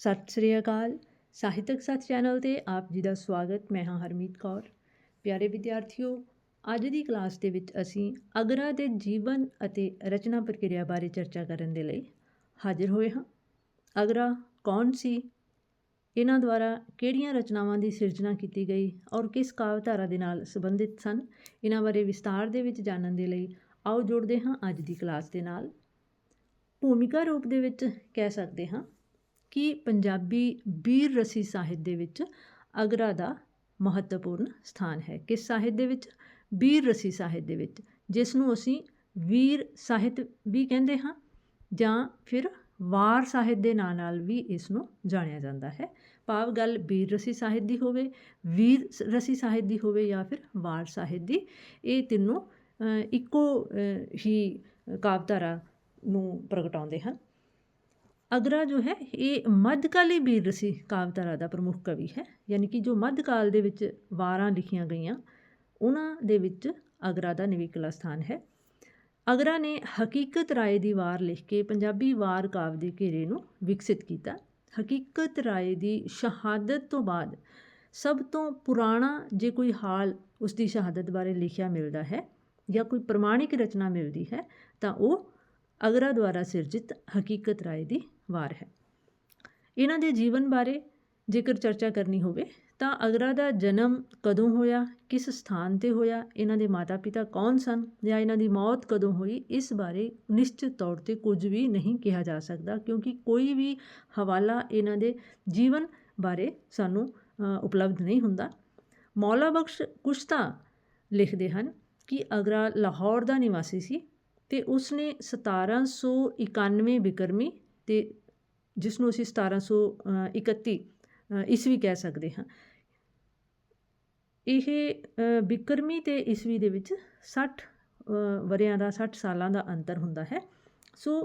ਸਤਿ ਸ੍ਰੀ ਅਕਾਲ। ਸਾਹਿਤਕ ਸੱਚ ਚੈਨਲ ਤੇ ਆਪ ਜੀ ਦਾ ਸਵਾਗਤ। ਮੈਂ ਹਾਂ ਹਰਮੀਤ ਕੌਰ। ਪਿਆਰੇ ਵਿਦਿਆਰਥੀਓ, ਅੱਜ ਦੀ ਕਲਾਸ ਦੇ ਵਿੱਚ ਅਸੀਂ ਅਗਰਾ ਦੇ ਜੀਵਨ ਅਤੇ ਰਚਨਾ ਪ੍ਰਕਿਰਿਆ ਬਾਰੇ ਚਰਚਾ ਕਰਨ ਦੇ ਲਈ ਹਾਜ਼ਰ ਹੋਏ ਹਾਂ। ਅਗਰਾ ਕੌਣ ਸੀ? ਇਹਨਾਂ ਦੁਆਰਾ ਕਿਹੜੀਆਂ ਰਚਨਾਵਾਂ ਦੀ ਸਿਰਜਣਾ ਕੀਤੀ ਗਈ ਔਰ ਕਿਸ ਕਾਵਧਾਰਾ ਦੇ ਨਾਲ ਸੰਬੰਧਿਤ ਸਨ? ਇਹਨਾਂ ਬਾਰੇ ਵਿਸਤਾਰ ਦੇ ਵਿੱਚ ਜਾਣਨ ਦੇ ਲਈ ਆਓ ਜੁੜਦੇ ਹਾਂ ਅੱਜ ਦੀ ਕਲਾਸ ਦੇ ਨਾਲ। ਭੂਮਿਕਾ ਰੂਪ ਦੇ ਵਿੱਚ ਕਹਿ ਸਕਦੇ ਹਾਂ। ਕਿ ਪੰਜਾਬੀ ਬੀਰ ਰਸੀ ਸਾਹਿਤ ਦੇ ਵਿੱਚ ਅਗਰਾ ਦਾ ਮਹੱਤਵਪੂਰਨ ਸਥਾਨ ਹੈ। ਕਿਸ ਸਾਹਿਤ ਦੇ ਵਿੱਚ? ਬੀਰ ਰਸੀ ਸਾਹਿਤ ਦੇ ਵਿੱਚ ਜਿਸ ਨੂੰ ਅਸੀਂ ਵੀਰ ਸਾਹਿਤ ਵੀ ਕਹਿੰਦੇ ਹਾਂ ਜਾਂ ਫਿਰ ਵਾਰ ਸਾਹਿਤ ਦੇ ਨਾਂ ਨਾਲ ਵੀ ਇਸ ਨੂੰ ਜਾਣਿਆ ਜਾਂਦਾ ਹੈ। ਭਾਵ ਗੱਲ ਬੀਰ ਰਸੀ ਸਾਹਿਤ ਦੀ ਹੋਵੇ ਵੀਰ ਸ- ਰਸੀ ਸਾਹਿਤ ਦੀ ਹੋਵੇ ਜਾਂ ਫਿਰ ਵਾਰ ਸਾਹਿਤ ਦੀ ਇਹ ਤਿੰਨੋਂ ਇੱਕੋ ਅ, ਹੀ ਕਾਵਧਾਰਾ ਨੂੰ ਪ੍ਰਗਟਾਉਂਦੇ ਹਨ। ਅਗਰਾ ਜੋ ਹੈ, ਇਹ ਮੱਧਕਾਲੀ ਬੀਰ ਰਸੀ ਕਾਵਿਧਾਰਾ ਦਾ ਪ੍ਰਮੁੱਖ ਕਵੀ ਹੈ। ਯਾਨੀ ਕਿ ਜੋ ਮੱਧਕਾਲ ਦੇ ਵਿੱਚ ਵਾਰਾਂ ਲਿਖੀਆਂ ਗਈਆਂ, ਉਹਨਾਂ ਦੇ ਵਿੱਚ ਅਗਰਾ ਦਾ ਨਿਵੇਕਲਾ ਸਥਾਨ ਹੈ। ਅਗਰਾ ਨੇ ਹਕੀਕਤ ਰਾਏ ਦੀ ਵਾਰ ਲਿਖ ਕੇ ਪੰਜਾਬੀ ਵਾਰ ਕਾਵਿ ਦੇ ਘੇਰੇ ਨੂੰ ਵਿਕਸਿਤ ਕੀਤਾ। ਹਕੀਕਤ ਰਾਏ ਦੀ ਸ਼ਹਾਦਤ ਤੋਂ ਬਾਅਦ ਸਭ ਤੋਂ ਪੁਰਾਣਾ ਜੇ ਕੋਈ ਹਾਲ ਉਸ ਦੀ ਸ਼ਹਾਦਤ ਬਾਰੇ ਲਿਖਿਆ ਮਿਲਦਾ ਹੈ ਜਾਂ ਕੋਈ ਪ੍ਰਮਾਣਿਕ ਰਚਨਾ ਮਿਲਦੀ ਹੈ, ਤਾਂ ਉਹ ਅਗਰਾ ਦੁਆਰਾ ਸਿਰਜਿਤ ਹਕੀਕਤ ਰਾਏ ਦੀ ਵਾਰ ਹੈ। ਇਹਨਾਂ ਦੇ ਜੀਵਨ ਬਾਰੇ ਜੇਕਰ ਚਰਚਾ ਕਰਨੀ ਹੋਵੇ, ਤਾਂ ਅਗਰਾ ਦਾ ਜਨਮ ਕਦੋਂ ਹੋਇਆ, ਕਿਸ ਸਥਾਨ ਤੇ ਹੋਇਆ, ਇਹਨਾਂ ਦੇ ਮਾਤਾ-ਪਿਤਾ ਕੌਣ ਸਨ ਜਾਂ ਇਹਨਾਂ ਦੀ ਮੌਤ ਕਦੋਂ ਹੋਈ, ਇਸ ਬਾਰੇ ਨਿਸ਼ਚਿਤ ਤੌਰ ਤੇ ਕੁਝ ਵੀ ਨਹੀਂ ਕਿਹਾ ਜਾ ਸਕਦਾ, ਕਿਉਂਕਿ ਕੋਈ ਵੀ ਹਵਾਲਾ ਇਹਨਾਂ ਦੇ ਜੀਵਨ ਬਾਰੇ ਸਾਨੂੰ ਉਪਲਬਧ ਨਹੀਂ ਹੁੰਦਾ। ਮੌਲਾ ਬਖਸ਼ ਕੁਸ਼ਤਾ ਲਿਖਦੇ ਹਨ ਕਿ ਅਗਰਾ ਲਾਹੌਰ ਦਾ ਨਿਵਾਸੀ ਸੀ ਤੇ ਉਸਨੇ 1791 ਬਿਕਰਮੀ ਤੇ ਜਿਸ ਨੂੰ ਅਸੀਂ 1731 ਅ, ਈਸਵੀ ਕਹਿ ਸਕਦੇ ਹਾਂ। ਇਹ ਅ, ਬਿਕਰਮੀ ਤੇ ਈਸਵੀ ਦੇ ਵਿੱਚ 60 ਅ, ਵਰਿਆਂ ਦਾ 60 ਸਾਲਾਂ ਦਾ ਅੰਤਰ ਹੁੰਦਾ ਹੈ। ਸੋ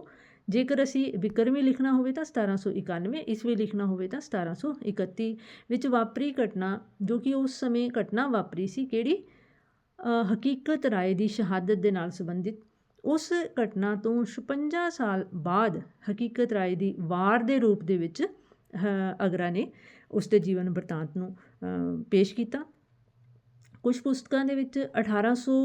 ਜੇਕਰ ਅਸੀਂ ਬਿਕਰਮੀ ਲਿਖਣਾ ਹੋਵੇ ਤਾਂ 1791 ਈਸਵੀ ਲਿਖਣਾ ਹੋਵੇ ਤਾਂ 1731 ਵਿੱਚ ਵਾਪਰੀ ਘਟਨਾ ਜੋ ਕਿ ਉਸ ਸਮੇਂ ਘਟਨਾ ਵਾਪਰੀ ਸੀ ਕਿਹੜੀ? ਹਕੀਕਤ ਰਾਏ ਦੀ ਸ਼ਹਾਦਤ ਦੇ ਨਾਲ ਸੰਬੰਧਿਤ। ਉਸ ਘਟਨਾ ਤੋਂ 56 ਸਾਲ ਬਾਅਦ ਹਕੀਕਤ ਰਾਏ ਦੀ ਵਾਰ ਦੇ ਰੂਪ ਦੇ ਵਿੱਚ ਅਗਰਾ ਨੇ ਉਸ ਦੇ ਜੀਵਨ ਬਰਤਾਂਤ ਨੂੰ ਪੇਸ਼ ਕੀਤਾ। ਕੁਝ ਪੁਸਤਕਾਂ ਦੇ ਵਿੱਚ 1800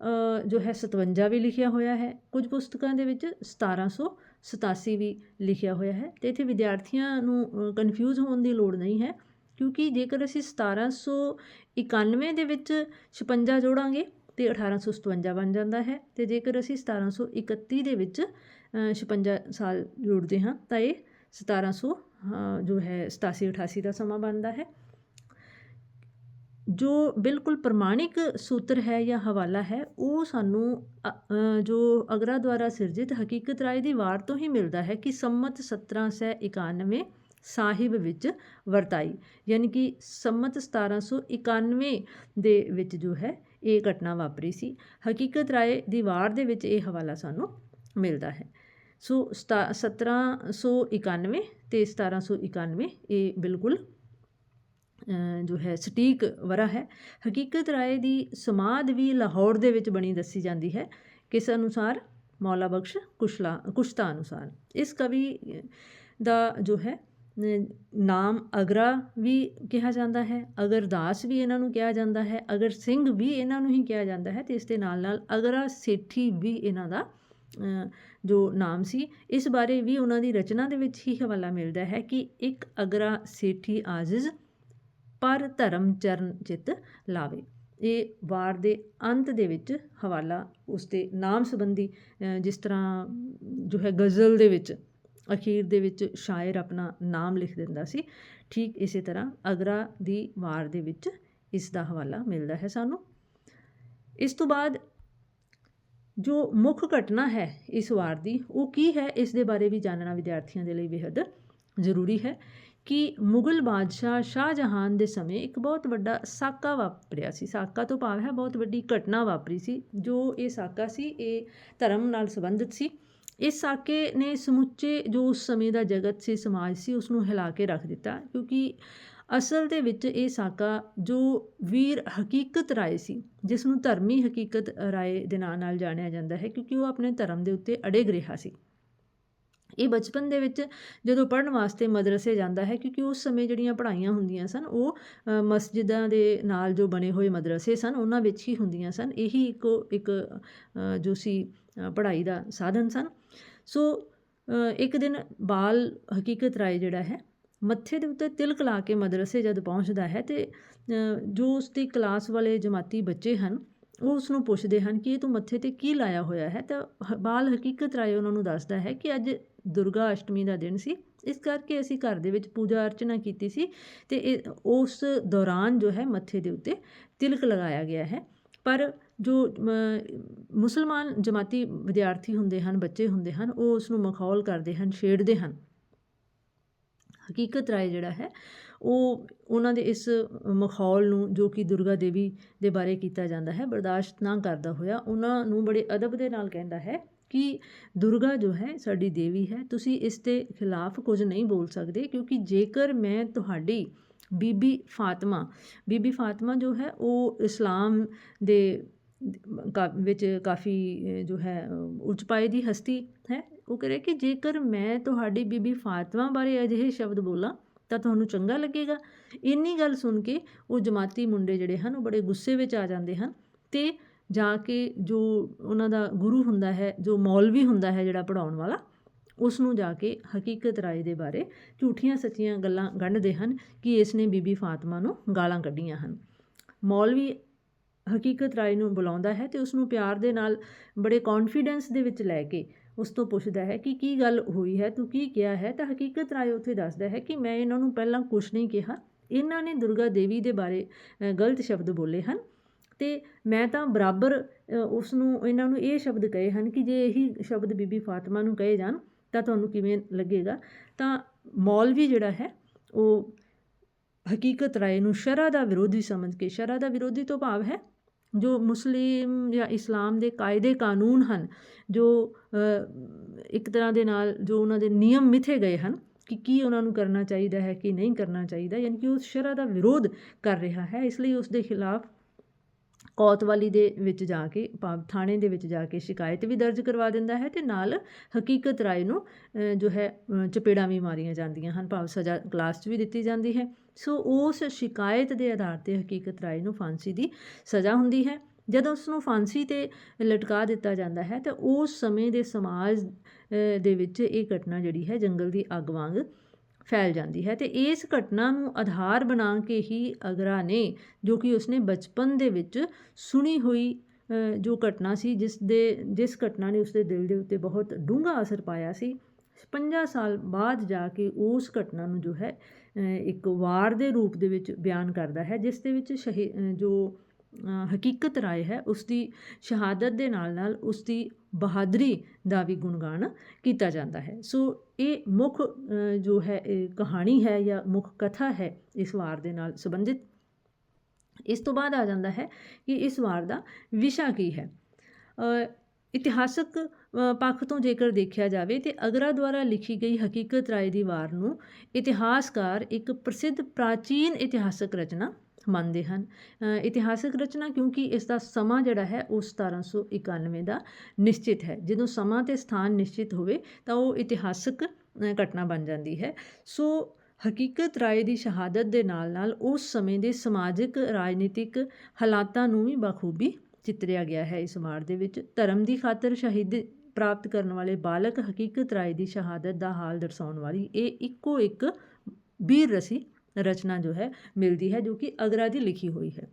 ਅ, ਜੋ ਹੈ 57 ਵੀ ਲਿਖਿਆ ਹੋਇਆ ਹੈ। ਕੁਝ ਪੁਸਤਕਾਂ ਦੇ ਵਿੱਚ 1787 ਵੀ ਲਿਖਿਆ ਹੋਇਆ ਹੈ। ਤੇ ਇੱਥੇ ਵਿਦਿਆਰਥੀਆਂ ਨੂੰ ਕਨਫਿਊਜ਼ ਹੋਣ ਦੀ ਲੋੜ ਨਹੀਂ ਹੈ ਕਿਉਂਕਿ ਜੇਕਰ ਅਸੀਂ 1791 ਦੇ ਵਿੱਚ 56 ਜੋੜਾਂਗੇ ਤੇ 1857 ਬਣ ਜਾਂਦਾ ਹੈ ਤੇ ਜੇਕਰ ਅਸੀਂ 1731 ਦੇ ਵਿੱਚ ਅ, 56 ਸਾਲ ਜੋੜਦੇ ਹਾਂ ਤਾਂ ਇਹ 1700 ਅ, ਜੋ ਹੈ 87 88 ਦਾ ਸਮਾਂ ਬਣਦਾ ਹੈ। ਜੋ ਬਿਲਕੁਲ ਪ੍ਰਮਾਣਿਕ ਸੂਤਰ ਹੈ ਜਾਂ ਹਵਾਲਾ ਹੈ ਉਹ ਸਾਨੂੰ ਅ, ਜੋ ਅਗਰਾ ਦੁਆਰਾ ਸਿਰਜਿਤ ਹਕੀਕਤ ਰਾਏ ਦੀ ਵਾਰ ਤੋਂ ਹੀ ਮਿਲਦਾ ਹੈ ਕਿ ਸੰਮਤ 1791 ਸਾਹਿਬ ਵਿੱਚ ਵਰਤਾਈ ਯਾਨੀ ਕਿ ਸੰਮਤ 1791 ਦੇ ਵਿੱਚ ਜੋ ਹੈ ਇਹ ਘਟਨਾ ਵਾਪਰੀ ਸੀ। ਹਕੀਕਤ ਰਾਏ ਦੀ ਵਾਰ ਦੇ ਵਿੱਚ ਇਹ ਹਵਾਲਾ ਸਾਨੂੰ ਮਿਲਦਾ ਹੈ। ਸੋ ਸਤਾ 1791 ਤੇ 1791 ਇਹ ਬਿਲਕੁਲ ਜੋ ਹੈ ਸਟੀਕ ਵਰਾ ਹੈ। ਹਕੀਕਤ ਰਾਏ ਦੀ ਸਮਾਧ ਵੀ ਲਾਹੌਰ ਦੇ ਵਿੱਚ ਬਣੀ ਦੱਸੀ ਜਾਂਦੀ ਹੈ। ਕਿਸ ਅਨੁਸਾਰ? ਮੌਲਾ ਬਖਸ਼ ਕੁਸ਼ਲਾ, ਕੁਸ਼ਤਾ ਅਨੁਸਾਰ। ਇਸ ਕਵੀ ਦਾ ਜੋ ਹੈ ਨਾਮ ਅਗਰਾ ਵੀ ਕਿਹਾ ਜਾਂਦਾ ਹੈ ਅਗਰਦਾਸ ਵੀ ਇਹਨਾਂ ਨੂੰ ਕਿਹਾ ਜਾਂਦਾ ਹੈ, ਅਗਰ ਸਿੰਘ ਵੀ ਇਹਨਾਂ ਨੂੰ ਹੀ ਕਿਹਾ ਜਾਂਦਾ ਹੈ, ਤੇ ਇਸ ਦੇ ਨਾਲ ਨਾਲ ਅਗਰਾ ਸੇਠੀ ਵੀ ਇਹਨਾਂ ਦਾ ਜੋ ਨਾਮ ਸੀ, ਇਸ ਬਾਰੇ ਵੀ ਉਹਨਾਂ ਦੀ ਰਚਨਾ ਦੇ ਵਿੱਚ ਹੀ ਹਵਾਲਾ ਮਿਲਦਾ ਹੈ ਕਿ ਇੱਕ ਅਗਰਾ ਸੇਠੀ ਆਜ਼ਿਜ਼ ਪਰ ਧਰਮ ਚਰਨ ਚਿਤ ਲਾਵੇ। ਇਹ ਵਾਰ ਦੇ ਅੰਤ ਦੇ ਵਿੱਚ ਹਵਾਲਾ, ਉਸ ਦੇ ਨਾਮ ਸੰਬੰਧੀ ਜਿਸ ਤਰ੍ਹਾਂ ਜੋ ਹੈ ਗਜ਼ਲ ਦੇ ਵਿੱਚ ਅਖੀਰ ਦੇ ਵਿੱਚ ਸ਼ਾਇਰ ਆਪਣਾ ਨਾਮ ਲਿਖ ਦਿੰਦਾ ਸੀ। ਠੀਕ ਇਸੇ ਤਰ੍ਹਾਂ ਅਗਰਾ ਦੀ ਵਾਰ ਦੇ ਵਿੱਚ ਇਸ ਦਾ ਹਵਾਲਾ ਮਿਲਦਾ ਹੈ ਸਾਨੂੰ। ਇਸ ਤੋਂ ਬਾਅਦ ਜੋ ਮੁੱਖ ਘਟਨਾ ਹੈ ਇਸ ਵਾਰ ਦੀ, ਉਹ ਕੀ ਹੈ? ਇਸ ਦੇ ਬਾਰੇ ਵੀ ਜਾਣਨਾ ਵਿਦਿਆਰਥੀਆਂ ਦੇ ਲਈ ਬੇहद ਜ਼ਰੂਰੀ ਹੈ ਕਿ ਮੁਗਲ ਬਾਦਸ਼ਾਹ ਸ਼ਾਹਜਹਾਨ ਦੇ ਸਮੇਂ ਇੱਕ ਬਹੁਤ ਵੱਡਾ ਸਾਕਾ ਵਾਪਰਿਆ ਸੀ। ਸਾਕਾ ਤੋਂ ਭਾਵ ਹੈ ਬਹੁਤ ਵੱਡੀ ਘਟਨਾ ਵਾਪਰੀ ਸੀ, ਜੋ ਇਹ ਸਾਕਾ ਸੀ, ਇਹ ਧਰਮ ਨਾਲ ਸੰਬੰਧਿਤ ਸੀ। ਇਸ ਸਾਕੇ ਨੇ ਸਮੁੱਚੇ ਜੋ ਉਸ ਸਮੇਂ ਦਾ ਜਗਤ ਸੀ, ਸਮਾਜ ਸੀ ਉਸ ਨੂੰ ਹਿਲਾ ਕੇ ਰੱਖ ਦਿੱਤਾ। ਕਿਉਂਕਿ ਅਸਲ ਦੇ ਵਿੱਚ ਇਹ ਸਾਕਾ ਜੋ ਵੀਰ ਹਕੀਕਤ ਰਾਏ ਸੀ ਜਿਸ ਨੂੰ ਧਰਮੀ ਹਕੀਕਤ ਰਾਏ ਦੇ ਨਾਂ ਨਾਲ ਜਾਣਿਆ ਜਾਂਦਾ ਹੈ, ਕਿਉਂਕਿ ਉਹ ਆਪਣੇ ਧਰਮ ਦੇ ਉੱਤੇ ਅੜਿਗ ਰਿਹਾ ਸੀ। ਇਹ ਬਚਪਨ ਦੇ ਵਿੱਚ ਜਦੋਂ ਪੜ੍ਹਨ ਵਾਸਤੇ ਮਦਰਸੇ ਜਾਂਦਾ ਹੈ, ਕਿਉਂਕਿ ਉਸ ਸਮੇਂ ਜਿਹੜੀਆਂ ਪੜ੍ਹਾਈਆਂ ਹੁੰਦੀਆਂ ਸਨ, ਉਹ ਮਸਜਿਦਾਂ ਦੇ ਨਾਲ ਜੋ ਬਣੇ ਹੋਏ ਮਦਰਸੇ ਸਨ, ਉਹਨਾਂ ਵਿੱਚ ਹੀ ਹੁੰਦੀਆਂ ਸਨ। ਇਹੀ ਇੱਕੋ, ਇੱਕ ਜੋ ਸੀ ਪੜ੍ਹਾਈ ਦਾ ਸਾਧਨ ਸਨ। ਸੋ ਇੱਕ ਦਿਨ ਬਾਲ ਹਕੀਕਤ ਰਾਏ ਜਿਹੜਾ ਹੈ, ਮੱਥੇ ਦੇ ਉੱਤੇ ਤਿਲਕ ਲਾ ਕੇ ਮਦਰਸੇ ਜਦ ਪਹੁੰਚਦਾ ਹੈ ਤੇ ਜੋ ਉਸ ਦੀ ਕਲਾਸ ਵਾਲੇ ਜਮਾਤੀ ਬੱਚੇ ਹਨ ਉਹ ਉਸ ਨੂੰ ਪੁੱਛਦੇ ਹਨ ਕਿ ਇਹ ਤੂੰ ਮੱਥੇ ਤੇ ਕੀ ਲਾਇਆ ਹੋਇਆ ਹੈ? ਤਾਂ ਹ- ਬਾਲ ਹਕੀਕਤ ਰਾਏ ਉਹਨਾਂ ਨੂੰ ਦੱਸਦਾ ਹੈ ਕਿ ਅੱਜ ਦੁਰਗਾ ਅਸ਼ਟਮੀ ਦਾ ਦਿਨ ਸੀ। ਇਸ ਕਰਕੇ ਅਸੀਂ ਘਰ ਦੇ ਵਿੱਚ ਪੂਜਾ ਅਰਚਨਾ ਕੀਤੀ ਸੀ ਤੇ ਇਹ, ਉਸ ਦੌਰਾਨ ਜੋ ਹੈ ਮੱਥੇ ਦੇ ਉੱਤੇ ਤਿਲਕ ਲਗਾਇਆ ਗਿਆ ਹੈ। ਪਰ ਜੋ ਮੁਸਲਮਾਨ ਜਮਾਤੀ ਵਿਦਿਆਰਥੀ ਹੁੰਦੇ ਹਨ, ਬੱਚੇ ਹੁੰਦੇ ਹਨ, ਉਹ ਉਸ ਨੂੰ ਮਖੌਲ ਕਰਦੇ ਹਨ, ਛੇੜਦੇ ਹਨ। ਹਕੀਕਤ ਰਾਏ ਜਿਹੜਾ ਹੈ ਉਹ ਉਹਨਾਂ ਦੇ ਇਸ ਮਖੌਲ ਨੂੰ ਜੋ ਕਿ ਦੁਰਗਾ ਦੇਵੀ ਦੇ ਬਾਰੇ ਕੀਤਾ ਜਾਂਦਾ ਹੈ, ਬਰਦਾਸ਼ਤ ਨਾ ਕਰਦਾ ਹੋਇਆ, ਉਹਨਾਂ ਨੂੰ ਬੜੇ ਅਦਬ ਦੇ ਨਾਲ ਕਹਿੰਦਾ ਹੈ ਕਿ ਦੁਰਗਾ ਜੋ ਹੈ, ਸਾਡੀ ਦੇਵੀ ਹੈ, ਤੁਸੀਂ ਇਸ ਦੇ ਖਿਲਾਫ ਕੁਝ ਨਹੀਂ ਬੋਲ ਸਕਦੇ ਕਿਉਂਕਿ ਜੇਕਰ ਮੈਂ ਤੁਹਾਡੀ ਬੀਬੀ ਫਾਤਮਾ ਬੀਬੀ ਫਾਤਮਾ ਜੋ ਹੈ, ਉਹ ਇਸਲਾਮ ਦੇ ਵਿੱਚ ਕਾਫੀ ਜੋ ਹੈ ਉੱਚ ਪਾਏ ਦੀ ਹਸਤੀ ਹੈ, ਉਹ ਕਹ ਰਿਹਾ ਕਿ ਜੇਕਰ ਮੈਂ ਤੁਹਾਡੀ ਬੀਬੀ ਫਾਤਮਾ ਬਾਰੇ ਅਜਿਹੇ ਸ਼ਬਦ ਬੋਲਾਂ ਤਾਂ ਤੁਹਾਨੂੰ ਚੰਗਾ ਲੱਗੇਗਾ। ਇੰਨੀ ਗੱਲ ਸੁਣ ਕੇ ਉਹ ਜਮਾਤੀ ਮੁੰਡੇ ਜਿਹੜੇ ਹਨ, ਉਹ ਬੜੇ ਗੁੱਸੇ ਵਿੱਚ ਆ ਜਾਂਦੇ ਹਨ ਤੇ ਜਾ ਕੇ ਜੋ ਉਹਨਾਂ ਦਾ ਗੁਰੂ ਹੁੰਦਾ ਹੈ, ਜੋ ਮੌਲਵੀ ਹੁੰਦਾ ਹੈ ਜਿਹੜਾ ਪੜਾਉਣ ਵਾਲਾ ਉਸ ਨੂੰ ਜਾ ਕੇ ਹਕੀਕਤ ਰਾਏ ਦੇ ਬਾਰੇ ਝੂਠੀਆਂ ਸੱਚੀਆਂ ਗੱਲਾਂ ਗੰਢਦੇ ਹਨ ਕਿ ਇਸ ਨੇ ਬੀਬੀ ਫਾਤਮਾ ਨੂੰ ਗਾਲਾਂ ਕੱਢੀਆਂ ਹਨ। ਮੌਲਵੀ ਹਕੀਕਤ ਰਾਏ ਨੂੰ ਬੁਲਾਉਂਦਾ ਹੈ ਤੇ ਉਸ ਨੂੰ ਪਿਆਰ ਦੇ ਨਾਲ ਬੜੇ ਕੌਨਫੀਡੈਂਸ ਦੇ ਵਿੱਚ ਲੈ ਕੇ ਉਸ ਤੋਂ ਪੁੱਛਦਾ ਹੈ ਕਿ ਕੀ ਗੱਲ ਹੋਈ ਹੈ ਤੂੰ ਕੀ ਕਿਹਾ ਹੈ? ਤਾਂ ਹਕੀਕਤ ਰਾਏ ਉੱਥੇ ਦੱਸਦਾ ਹੈ ਕਿ ਮੈਂ ਇਹਨਾਂ ਨੂੰ ਪਹਿਲਾਂ ਕੁਝ ਨਹੀਂ ਕਿਹਾ। ਇਹਨਾਂ ਨੇ ਦੁਰਗਾ ਦੇਵੀ ਦੇ ਬਾਰੇ ਗਲਤ ਸ਼ਬਦ ਬੋਲੇ ਹਨ ਤੇ ਮੈਂ ਤਾਂ ਬਰਾਬਰ ਅ, ਉਸ ਨੂੰ ਇਹਨਾਂ ਨੂੰ ਇਹ ਸ਼ਬਦ ਕਹੇ ਹਨ ਕਿ ਜੇ ਇਹੀ ਸ਼ਬਦ ਬੀਬੀ ਫਾਤਮਾ ਨੂੰ ਕਹੇ ਜਾਣ ਤਾਂ ਤੁਹਾਨੂੰ ਕਿਵੇਂ ਲੱਗੇਗਾ? ਤਾਂ ਮੌਲਵੀ ਜਿਹੜਾ ਹੈ ਉਹ ਹਕੀਕਤ ਰਾਏ ਨੂੰ ਸ਼ਰਾ ਦਾ ਵਿਰੋਧੀ ਸਮਝ ਕੇ ਸ਼ਰਾ ਦਾ ਵਿਰੋਧੀ ਤੋਂ ਭਾਵ ਹੈ ਜੋ ਮੁਸਲਿਮ ਜਾਂ ਇਸਲਾਮ ਦੇ ਕਾਇਦੇ ਕਾਨੂੰਨ ਹਨ, ਜੋ ਇੱਕ ਤਰ੍ਹਾਂ ਦੇ ਨਾਲ ਜੋ ਉਹਨਾਂ ਦੇ ਨਿਯਮ ਮਿਥੇ ਗਏ ਹਨ ਕਿ ਕੀ ਉਹਨਾਂ ਨੂੰ ਕਰਨਾ ਚਾਹੀਦਾ ਹੈ, ਕੀ ਨਹੀਂ ਕਰਨਾ ਚਾਹੀਦਾ, ਯਾਨੀ ਕਿ ਉਸ ਸ਼ਰਅ ਦਾ ਵਿਰੋਧ ਕਰ ਰਿਹਾ ਹੈ, ਇਸ ਲਈ ਉਸ ਦੇ ਖਿਲਾਫ ਕੋਤਵਾਲੀ ਦੇ ਵਿੱਚ ਜਾ ਕੇ ਭਾਵ ਥਾਣੇ ਦੇ ਵਿੱਚ ਜਾ ਕੇ ਸ਼ਿਕਾਇਤ ਵੀ ਦਰਜ ਕਰਵਾ ਦਿੰਦਾ ਹੈ ਤੇ ਨਾਲ ਹਕੀਕਤ ਰਾਏ ਨੂੰ ਜੋ ਹੈ ਚਪੇੜਾਂ ਵੀ ਮਾਰੀਆਂ ਜਾਂਦੀਆਂ ਹਨ, ਭਾਵ ਸਜ਼ਾ ਕਲਾਸ 'ਚ ਵੀ ਦਿੱਤੀ ਜਾਂਦੀ ਹੈ। ਸੋ ਉਸ ਸ਼ਿਕਾਇਤ ਦੇ ਆਧਾਰ ਤੇ ਹਕੀਕਤ ਰਾਏ ਨੂੰ ਫਾਂਸੀ ਦੀ ਸਜ਼ਾ ਹੁੰਦੀ ਹੈ। ਜਦੋਂ ਉਸ ਨੂੰ ਫਾਂਸੀ ਤੇ ਲਟਕਾ ਦਿੱਤਾ ਜਾਂਦਾ ਹੈ, ਤਾਂ ਉਸ ਸਮੇਂ ਦੇ ਸਮਾਜ ਦੇ ਵਿੱਚ ਇਹ ਘਟਨਾ ਜਿਹੜੀ ਹੈ ਜੰਗਲ ਦੀ ਅੱਗ ਵਾਂਗ ਫੈਲ ਜਾਂਦੀ ਹੈ ਤੇ ਇਸ ਘਟਨਾ ਨੂੰ ਆਧਾਰ ਬਣਾ ਕੇ ਹੀ ਅਗਰਾ ਨੇ, ਜੋ ਕਿ ਉਸਨੇ ਬਚਪਨ ਦੇ ਵਿੱਚ ਸੁਣੀ ਹੋਈ ਜੋ ਘਟਨਾ ਸੀ, ਜਿਸ ਦੇ, ਜਿਸ ਘਟਨਾ ਨੇ ਉਸਦੇ ਦਿਲ ਦੇ ਉੱਤੇ ਬਹੁਤ ਡੂੰਘਾ ਅਸਰ ਪਾਇਆ ਸੀ। 50 ਸਾਲ ਬਾਅਦ ਜਾ ਕੇ ਉਸ ਘਟਨਾ ਨੂੰ ਜੋ ਹੈ ਇੱਕ ਵਾਰ ਦੇ ਰੂਪ ਦੇ ਵਿੱਚ ਬਿਆਨ ਕਰਦਾ ਹੈ, ਜਿਸ ਦੇ ਵਿੱਚ ਸ਼ਹੀ ਜੋ ਹਕੀਕਤ ਰਾਏ ਹੈ ਉਸ ਦੀ ਸ਼ਹਾਦਤ ਦੇ ਨਾਲ ਨਾਲ ਉਸ ਦੀ ਬਹਾਦਰੀ ਦਾ ਵੀ ਗੁਣਗਾਨ ਕੀਤਾ ਜਾਂਦਾ ਹੈ। ਸੋ ਇਹ ਮੁੱਖ ਜੋ ਹੈ, ਇਹ ਕਹਾਣੀ ਹੈ ਜਾਂ ਮੁੱਖ ਕਥਾ ਹੈ ਇਸ ਵਾਰ ਦੇ ਨਾਲ ਸੰਬੰਧਿਤ। ਇਸ ਤੋਂ ਬਾਅਦ ਆ ਜਾਂਦਾ ਹੈ ਕਿ ਇਸ ਵਾਰ ਦਾ ਵਿਸ਼ਾ ਕੀ ਹੈ। ਇਤਿਹਾਸਕ ਪੱਖ ਤੋਂ ਜੇਕਰ ਦੇਖਿਆ ਜਾਵੇ ਤੇ ਅਗਰਾ ਦੁਆਰਾ ਲਿਖੀ ਗਈ ਹਕੀਕਤ ਰਾਏ ਦੀ ਵਾਰ ਨੂੰ ਇਤਿਹਾਸਕਾਰ ਇੱਕ ਪ੍ਰਸਿੱਧ ਪ੍ਰਾਚੀਨ ਇਤਿਹਾਸਕ ਰਚਨਾ ਮੰਨਦੇ ਹਨ। ਇਤਿਹਾਸਕ ਰਚਨਾ ਕਿਉਂਕਿ ਇਸ ਦਾ ਸਮਾਂ ਜਿਹੜਾ ਹੈ ਉਹ 1791 ਦਾ ਨਿਸ਼ਚਿਤ ਹੈ। ਜਦੋਂ ਸਮਾਂ ਤੇ ਸਥਾਨ ਨਿਸ਼ਚਿਤ ਹੋਵੇ ਤਾਂ ਉਹ ਇਤਿਹਾਸਕ ਘਟਨਾ ਬਣ ਜਾਂਦੀ ਹੈ। ਸੋ ਹਕੀਕਤ ਰਾਏ ਦੀ ਸ਼ਹਾਦਤ ਦੇ ਨਾਲ ਨਾਲ ਉਸ ਸਮੇਂ ਦੇ ਸਮਾਜਿਕ, ਰਾਜਨੀਤਿਕ ਹਾਲਾਤਾਂ ਨੂੰ ਵੀ ਬਖੂਬੀ ਚਿੱਤਰਿਆ ਗਿਆ ਹੈ ਇਸ ਮਾਰ ਦੇ ਵਿੱਚ। ਧਰਮ ਦੀ ਖਾਤਰ ਸ਼ਹੀਦੀ ਪ੍ਰਾਪਤ ਕਰਨ ਵਾਲੇ ਬਾਲਕ ਹਕੀਕਤ ਰਾਏ ਦੀ ਸ਼ਹਾਦਤ ਦਾ ਹਾਲ ਦਰਸਾਉਣ ਵਾਲੀ ਇਹ ਇੱਕੋ ਇੱਕ ਵੀਰ ਰਸੀ ਰਚਨਾ ਜੋ ਹੈ, ਮਿਲਦੀ ਹੈ ਜੋ ਕਿ ਅਗਰਾ ਦੀ ਲਿਖੀ ਹੋਈ ਹੈ।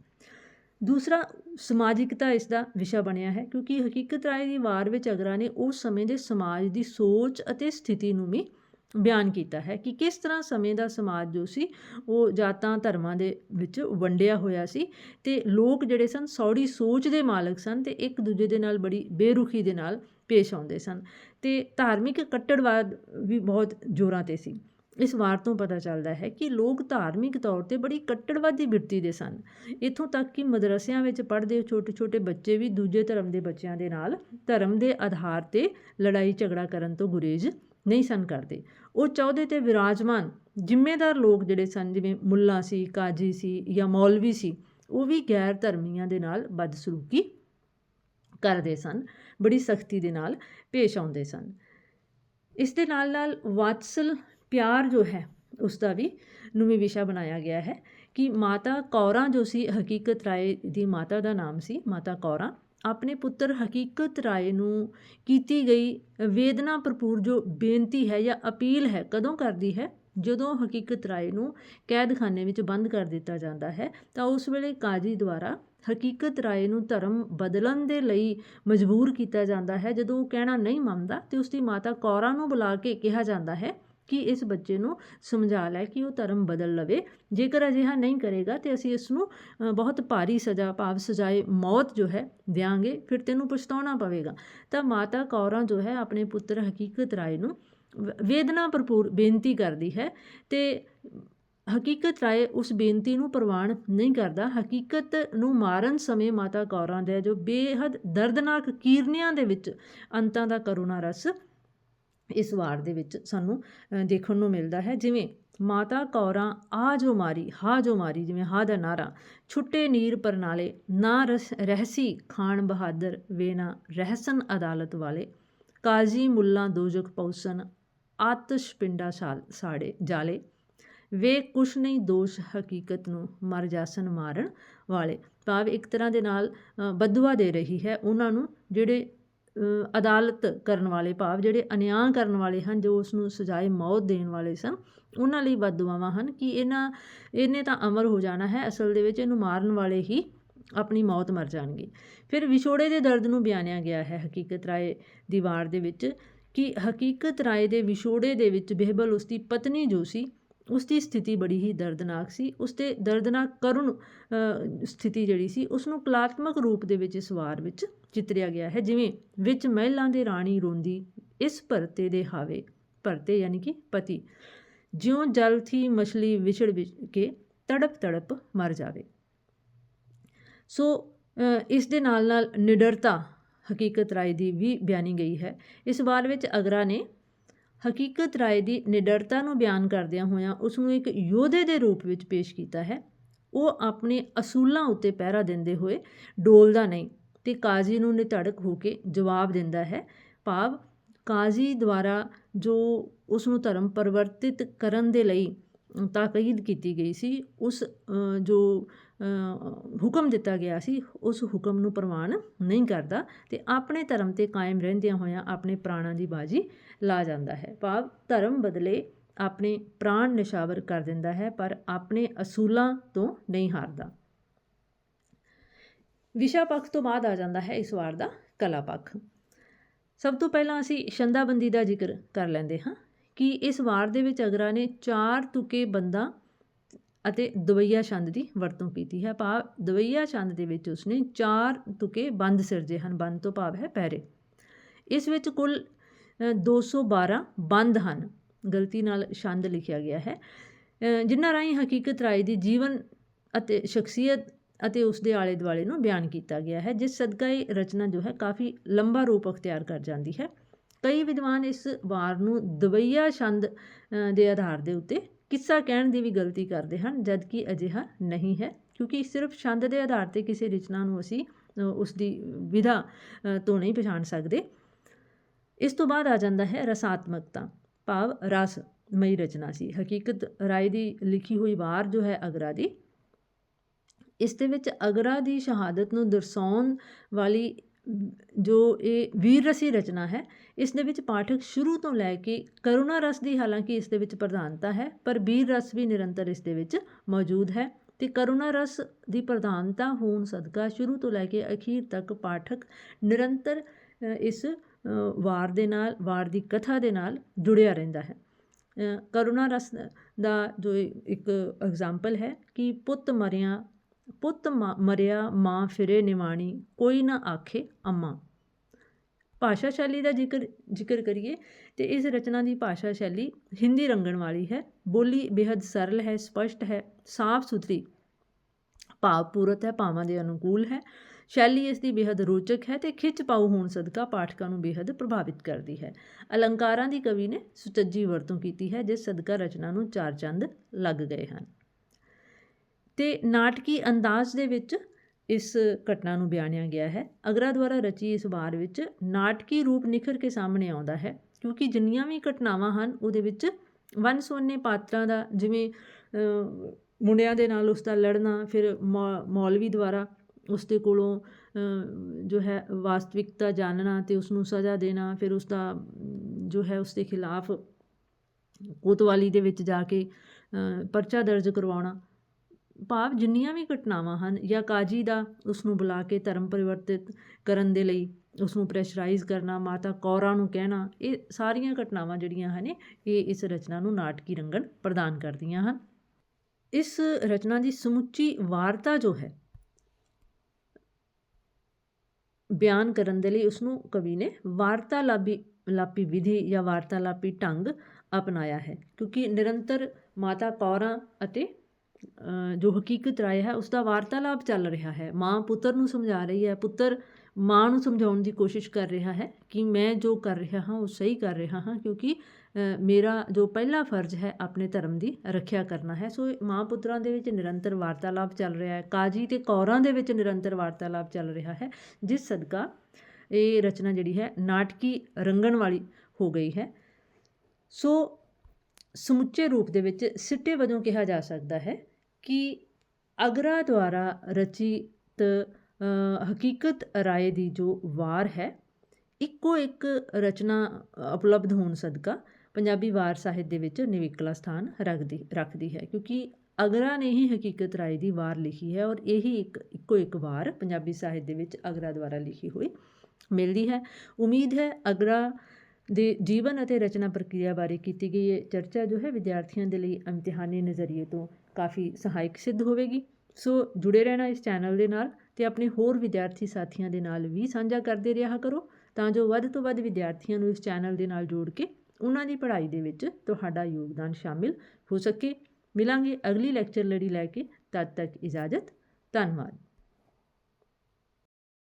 ਦੂਸਰਾ, ਸਮਾਜਿਕਤਾ ਇਸ ਦਾ ਵਿਸ਼ਾ ਬਣਿਆ ਹੈ ਕਿਉਂਕਿ ਹਕੀਕਤ ਰਾਏ ਦੀ ਵਾਰ ਵਿੱਚ ਅਗਰਾ ਨੇ ਉਸ ਸਮੇਂ ਦੇ ਸਮਾਜ ਦੀ ਸੋਚ ਅਤੇ ਸਥਿਤੀ ਨੂੰ ਵੀ ਬਿਆਨ ਕੀਤਾ ਹੈ ਕਿ ਕਿਸ ਤਰ੍ਹਾਂ ਸਮੇਂ ਦਾ ਸਮਾਜ ਜੋ ਸੀ, ਉਹ ਜਾਤਾਂ ਧਰਮਾਂ ਦੇ ਵਿੱਚ ਵੰਡਿਆ ਹੋਇਆ ਸੀ ਤੇ ਲੋਕ ਜਿਹੜੇ ਸਨ ਸੌੜੀ ਸੋਚ ਦੇ ਮਾਲਕ ਸਨ ਤੇ ਇੱਕ ਦੂਜੇ ਦੇ ਨਾਲ ਬੜੀ ਬੇਰੁਖੀ ਦੇ ਨਾਲ ਪੇਸ਼ ਆਉਂਦੇ ਸਨ ਤੇ ਧਾਰਮਿਕ ਕੱਟੜਵਾਦ ਵੀ ਬਹੁਤ ਜ਼ੋਰਾਂ ਤੇ ਸੀ। ਇਸ ਵਾਰ ਤੋਂ ਪਤਾ ਚੱਲਦਾ ਹੈ ਕਿ ਲੋਕ ਧਾਰਮਿਕ ਤੌਰ ਤੇ ਬੜੀ ਕੱਟੜਵਾਦੀ ਬਿਰਤੀ ਦੇ ਸਨ। ਇਥੋਂ ਤੱਕ ਕਿ ਮਦਰਸਿਆਂ ਵਿੱਚ ਪੜ੍ਹਦੇ ਛੋਟੇ-ਛੋਟੇ ਬੱਚੇ ਵੀ ਦੂਜੇ ਧਰਮ ਦੇ ਬੱਚਿਆਂ ਦੇ ਨਾਲ ਧਰਮ ਦੇ ਆਧਾਰ ਤੇ ਲੜਾਈ ਝਗੜਾ ਕਰਨ ਤੋਂ ਗੁਰੇਜ਼ ਨਹੀਂ ਸਨ ਕਰਦੇ। ਉਹ ਚਾਹੁੰਦੇ ਤੇ ਵਿਰਾਜਮਾਨ ਜ਼ਿੰਮੇਦਾਰ ਲੋਕ ਜਿਹੜੇ ਸਨ, ਜਿਵੇਂ ਮੁੱਲਾ ਸੀ, ਕਾਜੀ ਸੀ ਜਾਂ ਮੌਲਵੀ ਸੀ, ਉਹ ਵੀ ਗੈਰ ਧਰਮੀਆਂ ਦੇ ਨਾਲ ਬਦਸਲੂਕੀ ਕਰਦੇ ਸਨ, ਬੜੀ ਸਖਤੀ ਦੇ ਨਾਲ ਪੇਸ਼ ਆਉਂਦੇ ਸਨ। ਇਸ ਦੇ ਨਾਲ ਨਾਲ ਵਾਤਸਲ ਪਿਆਰ ਜੋ ਹੈ ਉਸ ਦਾ ਵੀ ਨੂੰਵੀਂ ਵਿਸ਼ਾ ਬਣਾਇਆ ਗਿਆ ਹੈ ਕਿ ਮਾਤਾ ਕੌਰਾਂ ਜੋ ਸੀ, ਹਕੀਕਤ ਰਾਏ ਦੀ ਮਾਤਾ ਦਾ ਨਾਮ ਸੀ, ਮਾਤਾ ਕੌਰਾਂ, ਆਪਣੇ ਪੁੱਤਰ ਹਕੀਕਤ ਰਾਏ ਨੂੰ ਕੀਤੀ ਗਈ ਵੇਦਨਾ ਭਰਪੂਰ ਜੋ ਬੇਨਤੀ ਹੈ ਜਾਂ ਅਪੀਲ ਹੈ, ਕਦੋਂ ਕਰਦੀ ਹੈ? ਜਦੋਂ ਹਕੀਕਤ ਰਾਏ ਨੂੰ ਕੈਦਖਾਨੇ ਵਿੱਚ ਬੰਦ ਕਰ ਦਿੱਤਾ ਜਾਂਦਾ ਹੈ, ਤਾਂ ਉਸ ਵੇਲੇ ਕਾਜੀ ਦੁਆਰਾ ਹਕੀਕਤ ਰਾਏ ਨੂੰ ਧਰਮ ਬਦਲਣ ਦੇ ਲਈ ਮਜਬੂਰ ਕੀਤਾ ਜਾਂਦਾ ਹੈ। ਜਦੋਂ ਉਹ ਕਹਿਣਾ ਨਹੀਂ ਮੰਨਦਾ, ਤੇ ਉਸ ਦੀ ਮਾਤਾ ਕੌਰਾਂ ਨੂੰ ਬੁਲਾ ਕੇ ਕਿਹਾ ਜਾਂਦਾ ਹੈ ਕਿ ਇਸ ਬੱਚੇ ਨੂੰ ਸਮਝਾ ਲੈ ਕਿ ਉਹ ਧਰਮ ਬਦਲ ਲਵੇ। ਜੇਕਰ ਅਜਿਹਾ ਨਹੀਂ ਕਰੇਗਾ ਤੇ ਅਸੀਂ ਇਸ ਨੂੰ ਬਹੁਤ ਭਾਰੀ ਸਜ਼ਾ ਭਾਵ ਸਜ਼ਾਏ ਮੌਤ ਜੋ ਹੈ ਦਿਆਂਗੇ, ਫਿਰ ਤੈਨੂੰ ਪਛਤਾਉਣਾ ਪਵੇਗਾ। ਤਾਂ ਮਾਤਾ ਕੌਰਾਂ ਜੋ ਹੈ ਆਪਣੇ ਪੁੱਤਰ ਹਕੀਕਤ ਰਾਏ ਨੂੰ ਵ- ਵੇਦਨਾ ਭਰਪੂਰ ਬੇਨਤੀ ਕਰਦੀ ਹੈ ਤੇ ਹਕੀਕਤ ਰਾਏ ਉਸ ਬੇਨਤੀ ਨੂੰ ਪ੍ਰਵਾਨ ਨਹੀਂ ਕਰਦਾ। ਹਕੀਕਤ ਨੂੰ ਮਾਰਨ ਸਮੇਂ ਮਾਤਾ ਕੌਰਾਂ ਦੇ ਜੋ ਬੇਹੱਦ ਦਰਦਨਾਕ ਕੀਰਨਿਆਂ ਦੇ ਵਿੱਚ ਅੰਤਾਂ ਦਾ ਕਰੁਣਾ ਰਸ ਇਸ ਵਾਰ ਦੇ ਵਿੱਚ ਸਾਨੂੰ ਦੇਖਣ ਨੂੰ ਮਿਲਦਾ ਹੈ। ਜਿਵੇਂ, ਮਾਤਾ ਕੌਰਾਂ, ਆ ਜੋ ਮਾਰੀ, ਹਾ ਜੋ ਮਾਰੀ, ਜਿਵੇਂ ਹਾ ਦਾ ਨਾਰਾ, ਛੁੱਟੇ ਨੀਰ ਪਰਨਾਲੇ, ਨਾ ਰਸ, ਰਹਿਸੀ ਖਾਨ ਬਹਾਦਰ ਵੇਨਾ ਰਹਿਸਨ ਅਦਾਲਤ ਵਾਲੇ, ਕਾਜ਼ੀ ਮੁੱਲਾ ਦੋਜਕ ਪੌਸਨ, ਆਤਸ਼ ਪਿੰਡਾ ਸਾਲ ਸਾੜੇ ਜਾਲੇ, ਵੇ ਕੁਛ ਨਹੀਂ ਦੋਸ਼ ਹਕੀਕਤ ਨੂੰ ਮਰ ਜਾਸਨ ਮਾਰਨ ਵਾਲੇ। ਭਾਵ ਇੱਕ ਤਰ੍ਹਾਂ ਦੇ ਨਾਲ ਬਦਵਾ ਦੇ ਰਹੀ ਹੈ। ਉਹਨਾਂ ਨੂੰ ਜਿਹੜੇ ਅਦਾਲਤ ਕਰਨ ਵਾਲੇ ਭਾਵ ਜਿਹੜੇ ਅਨਿਆਂ ਕਰਨ ਵਾਲੇ ਹਨ, ਜੋ ਉਸ ਨੂੰ ਸਜ਼ਾਏ ਮੌਤ ਦੇਣ ਵਾਲੇ ਸਨ, ਉਹਨਾਂ ਲਈ ਬਦਦੁਆਵਾਂ ਹਨ ਕਿ ਇਹਨਾਂ, ਇਹਨੇ ਤਾਂ ਅਮਰ ਹੋ ਜਾਣਾ ਹੈ, ਅਸਲ ਦੇ ਵਿੱਚ ਇਹਨੂੰ ਮਾਰਨ ਵਾਲੇ ਹੀ ਆਪਣੀ ਮੌਤ ਮਰ ਜਾਣਗੇ। ਫਿਰ ਵਿਛੋੜੇ ਦੇ ਦਰਦ ਨੂੰ ਬਿਆਨਿਆ ਗਿਆ ਹੈ ਹਕੀਕਤ ਰਾਏ ਦੀ ਵਾਰ ਦੇ ਵਿੱਚ ਕਿ ਹਕੀਕਤ ਰਾਏ ਦੇ ਵਿਛੋੜੇ ਦੇ ਵਿੱਚ ਬਿਹਬਲ ਉਸ ਦੀ ਪਤਨੀ ਜੋ ਸੀ ਉਸ ਦੀ ਸਥਿਤੀ ਬੜੀ ਹੀ ਦਰਦਨਾਕ ਸੀ। ਉਸ ਤੇ ਦਰਦਨਾਕ ਕਰੁਣ ਸਥਿਤੀ ਜਿਹੜੀ ਸੀ ਉਸ ਨੂੰ ਕਲਾਤਮਕ ਰੂਪ ਦੇ ਵਿੱਚ ਇਸ ਵਾਰ ਵਿੱਚ ਚਿਤਰਿਆ ਗਿਆ ਹੈ, ਜਿਵੇਂ ਵਿੱਚ ਮਹਿਲਾਂ ਦੇ ਰਾਣੀ ਰੋਂਦੀ, ਇਸ ਭਰਤੇ ਦੇ ਹਾਵੇ, ਭਰਤੇ ਯਾਨੀ ਕਿ ਪਤੀ, ਜਿਉਂ ਜਲ ਥੀ ਮਛਲੀ ਵਿਛੜ ਵਿਛ ਕੇ ਤੜਪ ਤੜਪ ਮਰ ਜਾਵੇ। ਸੋ ਇਸ ਦੇ ਨਾਲ ਨਾਲ ਨਿਡਰਤਾ ਹਕੀਕਤ ਰਾਏ ਦੀ ਵੀ ਬਿਆਨੀ ਗਈ ਹੈ। ਇਸ ਵਾਰ ਵਿੱਚ ਅਗਰਾ ਨੇ ਹਕੀਕਤ ਰਾਏ ਦੀ ਨਿਡਰਤਾ ਨੂੰ ਬਿਆਨ ਕਰਦਿਆਂ ਹੋਇਆਂ ਉਸ ਨੂੰ ਇੱਕ ਯੋਧੇ ਦੇ ਰੂਪ ਵਿੱਚ ਪੇਸ਼ ਕੀਤਾ ਹੈ। ਉਹ ਆਪਣੇ ਅਸੂਲਾਂ ਉੱਤੇ ਪਹਿਰਾ ਦਿੰਦੇ ਹੋਏ ਡੋਲਦਾ ਨਹੀਂ। ਤੇ ਕਾਜ਼ੀ ਨੂੰ ਨਿਧੜਕ ਹੋ ਕੇ ਜਵਾਬ ਦਿੰਦਾ ਹੈ, ਭਾਵ ਕਾਜ਼ੀ ਦੁਆਰਾ ਜੋ ਉਸ ਨੂੰ ਧਰਮ ਪਰਿਵਰਤਿਤ ਕਰਨ ਦੇ ਲਈ ਤਾਕੀਦ ਕੀਤੀ ਗਈ ਸੀ, ਉਸ ਜੋ ਹੁਕਮ ਦਿੱਤਾ ਗਿਆ ਸੀ, ਉਸ ਹੁਕਮ ਨੂੰ ਪ੍ਰਵਾਨ ਨਹੀਂ ਕਰਦਾ ਤੇ ਆਪਣੇ ਧਰਮ ਤੇ ਕਾਇਮ ਰਹਿੰਦਿਆਂ ਹੋਇਆਂ ਆਪਣੇ ਪ੍ਰਾਣਾਂ ਦੀ ਬਾਜੀ ਲਾ ਜਾਂਦਾ ਹੈ। ਭਾਵ ਧਰਮ ਬਦਲੇ ਆਪਣੇ ਪ੍ਰਾਣ ਨਿਸ਼ਾਵਰ ਕਰ ਦਿੰਦਾ ਹੈ, ਪਰ ਆਪਣੇ ਅਸੂਲਾਂ ਤੋਂ ਨਹੀਂ ਹਾਰਦਾ। ਵਿਸ਼ਾ ਪੱਖ ਤੋਂ ਬਾਅਦ ਆ ਜਾਂਦਾ ਹੈ ਇਸ ਵਾਰ ਦਾ ਕਲਾ ਪੱਖ। ਸਭ ਤੋਂ ਪਹਿਲਾਂ ਅਸੀਂ ਸ਼ੰਦਾਬੰਦੀ ਦਾ ਜ਼ਿਕਰ ਕਰ ਲੈਂਦੇ ਹਾਂ ਕਿ ਇਸ ਵਾਰ ਦੇ ਵਿੱਚ ਅਗਰਾ ਨੇ ਚਾਰ ਤੁਕੇ ਬੰਦਾ ਅਤੇ ਦਵਈਆ ਛੰਦ ਦੀ ਵਰਤੋਂ ਕੀਤੀ ਹੈ। ਭਾਵ ਦਵਈਆ ਛੰਦ ਦੇ ਵਿੱਚ ਉਸਨੇ ਚਾਰ ਤੁਕੇ ਬੰਦ ਸਿਰਜੇ ਹਨ ਬੰਦ ਤੋਂ ਭਾਵ ਹੈ ਪੈਰੇ ਇਸ ਵਿੱਚ ਕੁੱਲ ਅ, 212 ਬੰਦ ਹਨ ਗਲਤੀ ਨਾਲ ਛੰਦ ਲਿਖਿਆ ਗਿਆ ਹੈ। ਜਿਨ੍ਹਾਂ ਰਾਹੀਂ ਹਕੀਕਤ ਰਾਏ ਦੀ ਜੀਵਨ ਅਤੇ ਸ਼ਖਸੀਅਤ ਅਤੇ ਉਸ ਦੇ ਆਲੇ ਦੁਆਲੇ ਨੂੰ ਬਿਆਨ ਕੀਤਾ ਗਿਆ ਹੈ ਜਿਸ ਸਦਕਾ ਇਹ ਰਚਨਾ ਜੋ ਹੈ ਕਾਫੀ ਲੰਬਾ ਰੂਪ ਅਖਤਿਆਰ ਕਰ ਜਾਂਦੀ ਹੈ। ਕਈ ਵਿਦਵਾਨ ਇਸ ਵਾਰ ਨੂੰ ਦਵਈਆ ਛੰਦ ਦੇ ਆਧਾਰ ਦੇ ਉੱਤੇ ਕਿੱਸਾ ਕਹਿਣ ਦੀ ਵੀ ਗਲਤੀ ਕਰਦੇ ਹਨ ਜਦਕਿ ਅਜਿਹਾ ਨਹੀਂ ਹੈ ਕਿਉਂਕਿ ਸਿਰਫ ਛੰਦ ਦੇ ਆਧਾਰ ਤੇ ਕਿਸੇ ਰਚਨਾ ਨੂੰ ਅਸੀਂ ਅ, ਉਸ ਦੀ ਵਿਧਾ ਤੋਂ ਨਹੀਂ ਪਛਾਣ ਸਕਦੇ। ਇਸ ਤੋਂ ਬਾਅਦ ਆ ਜਾਂਦਾ ਹੈ ਰਸਾਤਮਕਤਾ ਭਾਵ ਰਸ ਮਈ ਰਚਨਾ ਸੀ। ਹਕੀਕਤ ਰਾਏ ਦੀ ਲਿਖੀ ਹੋਈ ਵਾਰ ਜੋ ਹੈ ਅਗਰਾ ਦੀ ਇਸ ਦੇ ਵਿੱਚ ਅਗਰਾ ਦੀ ਸ਼ਹਾਦਤ ਨੂੰ ਦਰਸਾਉਣ ਵਾਲੀ ਜੋ ਇਹ ਵੀਰ ਰਸੀ ਰਚਨਾ ਹੈ, ਇਸ ਦੇ ਵਿੱਚ ਪਾਠਕ ਸ਼ੁਰੂ ਤੋਂ ਲੈ ਕੇ ਕਰੁਣਾ ਰਸ ਦੀ ਹਾਲਾਂਕਿ ਇਸ ਦੇ ਵਿੱਚ ਪ੍ਰਧਾਨਤਾ ਹੈ, ਪਰ ਵੀਰ ਰਸ ਵੀ ਨਿਰੰਤਰ ਇਸ ਦੇ ਵਿੱਚ ਮੌਜੂਦ ਹੈ ਤੇ ਕਰੁਣਾ ਰਸ ਦੀ ਪ੍ਰਧਾਨਤਾ ਹੋਣ ਸਦਕਾ ਸ਼ੁਰੂ ਤੋਂ ਲੈ ਕੇ ਅਖੀਰ ਤੱਕ ਪਾਠਕ ਨਿਰੰਤਰ ਇਸ ਵਾਰ ਦੇ ਨਾਲ, ਵਾਰ ਦੀ ਕਥਾ ਦੇ ਨਾਲ ਜੁੜਿਆ ਰਹਿੰਦਾ ਹੈ। ਕਰੁਣਾ ਰਸ ਦਾ ਜੋ ਇੱਕ ਐਗਜ਼ਾਮਪਲ ਹੈ ਕਿ ਪੁੱਤ ਮਰਿਆ ਪੁੱਤ ਮਰਿਆ ਮਾਂ ਫਿਰੇ ਨਿਵਾਣੀ, ਕੋਈ ਨਾ ਆਖੇ ਅੰਮਾ। ਭਾਸ਼ਾ ਸ਼ੈਲੀ ਦਾ ਜ਼ਿਕਰ ਜ਼ਿਕਰ ਕਰੀਏ ਤਾਂ ਇਸ ਰਚਨਾ ਦੀ ਭਾਸ਼ਾ ਸ਼ੈਲੀ ਹਿੰਦੀ ਰੰਗਣ ਵਾਲੀ ਹੈ। ਬੋਲੀ ਬੇਹੱਦ ਸਰਲ ਹੈ, ਸਪਸ਼ਟ ਹੈ ਸਾਫ਼ ਸੁਥਰੀ ਭਾਵਪੂਰਤ ਹੈ, ਭਾਵਾਂ ਦੇ ਅਨੁਕੂਲ ਹੈ। ਸ਼ੈਲੀ ਇਸ ਦੀ ਬੇਹੱਦ ਰੋਚਕ ਹੈ ਅਤੇ ਖਿੱਚ ਪਾਉ ਹੋਣ ਸਦਕਾ ਪਾਠਕਾਂ ਨੂੰ ਬੇਹੱਦ ਪ੍ਰਭਾਵਿਤ ਕਰਦੀ ਹੈ। ਅਲੰਕਾਰਾਂ ਦੀ ਕਵੀ ਨੇ ਸੁਚੱਜੀ ਵਰਤੋਂ ਕੀਤੀ ਹੈ, ਜਿਸ ਸਦਕਾ ਰਚਨਾ ਨੂੰ ਚਾਰ ਚੰਦ ਲੱਗ ਗਏ ਹਨ। ਤੇ ਨਾਟਕੀ ਅੰਦਾਜ਼ ਦੇ ਵਿੱਚ ਇਸ ਘਟਨਾ ਨੂੰ ਬਿਆਨਿਆ ਗਿਆ ਹੈ। ਅਗਰਾ ਦੁਆਰਾ ਰਚੀ ਇਸ ਵਾਰ ਵਿੱਚ ਨਾਟਕੀ ਰੂਪ ਨਿਖਰ ਕੇ ਸਾਹਮਣੇ ਆਉਂਦਾ ਹੈ, ਕਿਉਂਕਿ ਜਿੰਨੀਆਂ ਵੀ ਘਟਨਾਵਾਂ ਹਨ, ਉਹਦੇ ਵਿੱਚ ਵਨ ਸੁਵੰਨੇ ਪਾਤਰਾਂ ਦਾ ਜਿਵੇਂ ਮੁੰਡਿਆਂ ਦੇ ਨਾਲ ਉਸ ਦਾ ਲੜਨਾ, ਫਿਰ ਮੌਲਵੀ ਦੁਆਰਾ ਉਸ ਦੇ ਕੋਲੋਂ ਜੋ ਹੈ ਵਾਸਤਵਿਕਤਾ ਜਾਣਨਾ ਤੇ ਉਸ ਨੂੰ ਸਜ਼ਾ ਦੇਣਾ, ਫਿਰ ਉਸ ਦਾ ਜੋ ਹੈ ਉਸ ਦੇ ਖਿਲਾਫ ਕੋਤਵਾਲੀ ਦੇ ਵਿੱਚ ਜਾ ਕੇ ਪਰਚਾ ਦਰਜ ਕਰਵਾਉਣਾ ਭਾਵ ਜਿੰਨੀਆਂ ਵੀ ਘਟਨਾਵਾਂ ਹਨ, ਜਾਂ ਕਾਜੀ ਦਾ ਉਸ ਨੂੰ ਬੁਲਾ ਕੇ ਧਰਮ ਪਰਿਵਰਤਿਤ ਕਰਨ ਦੇ ਲਈ ਉਸ ਨੂੰ ਪ੍ਰੈਸ਼ਰਾਈਜ਼ ਕਰਨਾ, ਮਾਤਾ ਕੌਰਾਂ ਨੂੰ ਕਹਿਣਾ, ਇਹ ਸਾਰੀਆਂ ਘਟਨਾਵਾਂ ਜਿਹੜੀਆਂ ਹਨ, ਇਹ ਇਸ ਰਚਨਾ ਨੂੰ ਨਾਟਕੀ ਰੰਗਣ ਪ੍ਰਦਾਨ ਕਰਦੀਆਂ ਹਨ। ਇਸ ਰਚਨਾ ਦੀ ਸਮੁੱਚੀ ਵਾਰਤਾ ਜੋ ਹੈ, ਬਿਆਨ ਕਰਨ ਦੇ ਲਈ ਉਸ ਨੂੰ ਕਵੀ ਨੇ ਵਾਰਤਾਲਾਪੀ, ਲਾਪੀ ਵਿਧੀ ਜਾਂ ਵਾਰਤਾਲਾਪੀ ਢੰਗ ਅਪਣਾਇਆ ਹੈ, ਕਿਉਂਕਿ ਨਿਰੰਤਰ ਮਾਤਾ ਕੌਰਾਂ ਅਤੇ ਜੋ ਹਕੀਕਤ ਰਾਏ ਹੈ ਉਸ ਦਾ ਵਾਰਤਾਲਾਪ ਚੱਲ ਰਿਹਾ ਹੈ। ਮਾਂ ਪੁੱਤਰ ਨੂੰ ਸਮਝਾ ਰਹੀ ਹੈ, ਪੁੱਤਰ ਮਾਂ ਨੂੰ ਸਮਝਾਉਣ ਦੀ ਕੋਸ਼ਿਸ਼ ਕਰ ਰਿਹਾ ਹੈ ਕਿ ਮੈਂ ਜੋ ਕਰ ਰਿਹਾ ਹਾਂ, ਉਹ ਸਹੀ ਕਰ ਰਿਹਾ ਹਾਂ, ਕਿਉਂਕਿ ਮੇਰਾ ਜੋ ਪਹਿਲਾ ਫਰਜ਼ ਹੈ, ਆਪਣੇ ਧਰਮ ਦੀ ਰੱਖਿਆ ਕਰਨਾ ਹੈ। ਸੋ ਇਹ ਮਾਂ ਪੁੱਤਰਾਂ ਦੇ ਵਿੱਚ ਨਿਰੰਤਰ ਵਾਰਤਾਲਾਪ ਚੱਲ ਰਿਹਾ ਹੈ। ਕਾਜੀ ਤੇ ਕੌਰਾਂ ਦੇ ਵਿੱਚ ਨਿਰੰਤਰ ਵਾਰਤਾਲਾਪ ਚੱਲ ਰਿਹਾ ਹੈ, ਜਿਸ ਸਦਕਾ ਇਹ ਰਚਨਾ ਜਿਹੜੀ ਹੈ, ਨਾਟਕੀ ਰੰਗਣ ਵਾਲੀ ਹੋ ਗਈ ਹੈ। ਸੋ ਸਮੁੱਚੇ ਰੂਪ ਦੇ ਵਿੱਚ ਸਿੱਟੇ ਵਜੋਂ ਕਿਹਾ ਜਾ ਸਕਦਾ ਹੈ ਕਿ ਅਗਰਾ ਦੁਆਰਾ ਰਚਿਤ ਹਕੀਕਤ ਰਾਏ ਦੀ ਜੋ ਵਾਰ ਹੈ, ਇੱਕੋ ਇੱਕ ਰਚਨਾ ਉਪਲਬਧ ਹੋਣ ਸਦਕਾ ਪੰਜਾਬੀ ਵਾਰ ਸਾਹਿਤ ਦੇ ਵਿੱਚ ਨਿਵੇਕਲਾ ਸਥਾਨ ਰੱਖਦੀ ਰੱਖਦੀ ਹੈ। ਕਿਉਂਕਿ ਅਗਰਾ ਨੇ ਹੀ ਹਕੀਕਤ ਰਾਏ ਦੀ ਵਾਰ ਲਿਖੀ ਹੈ ਔਰ ਇਹੀ ਇੱਕ, ਇੱਕੋ ਇੱਕ ਵਾਰ ਪੰਜਾਬੀ ਸਾਹਿਤ ਦੇ ਵਿੱਚ ਅਗਰਾ ਦੁਆਰਾ ਲਿਖੀ ਹੋਈ ਮਿਲਦੀ ਹੈ। ਉਮੀਦ ਹੈ ਅਗਰਾ ਦੇ ਜੀਵਨ ਅਤੇ ਰਚਨਾ ਪ੍ਰਕਿਰਿਆ ਬਾਰੇ ਕੀਤੀ ਗਈ ਇਹ ਚਰਚਾ ਜੋ ਹੈ ਵਿਦਿਆਰਥੀਆਂ ਦੇ ਲਈ ਇਮਤਿਹਾਨੀ ਨਜ਼ਰੀਏ ਤੋਂ ਕਾਫੀ ਸਹਾਇਕ ਸਿੱਧ ਹੋਵੇਗੀ। ਸੋ ਜੁੜੇ ਰਹਿਣਾ ਇਸ ਚੈਨਲ ਦੇ ਨਾਲ ਤੇ ਆਪਣੇ ਹੋਰ ਵਿਦਿਆਰਥੀ ਸਾਥੀਆਂ ਦੇ ਨਾਲ ਵੀ ਸਾਂਝਾ ਕਰਦੇ ਰਿਹਾ ਕਰੋ ਤਾਂ ਜੋ ਵੱਧ ਤੋਂ ਵੱਧ ਵਿਦਿਆਰਥੀਆਂ ਨੂੰ ਇਸ ਚੈਨਲ ਦੇ ਨਾਲ ਜੋੜ ਕੇ ਉਹਨਾਂ ਦੀ ਪੜ੍ਹਾਈ ਦੇ ਵਿੱਚ ਤੁਹਾਡਾ ਯੋਗਦਾਨ ਸ਼ਾਮਿਲ ਹੋ ਸਕੇ। ਮਿਲਾਂਗੇ ਅਗਲੀ ਲੈਕਚਰ ਲੜੀ ਲੈ ਕੇ। ਤਦ ਤੱਕ ਇਜਾਜ਼ਤ। ਧੰਨਵਾਦ।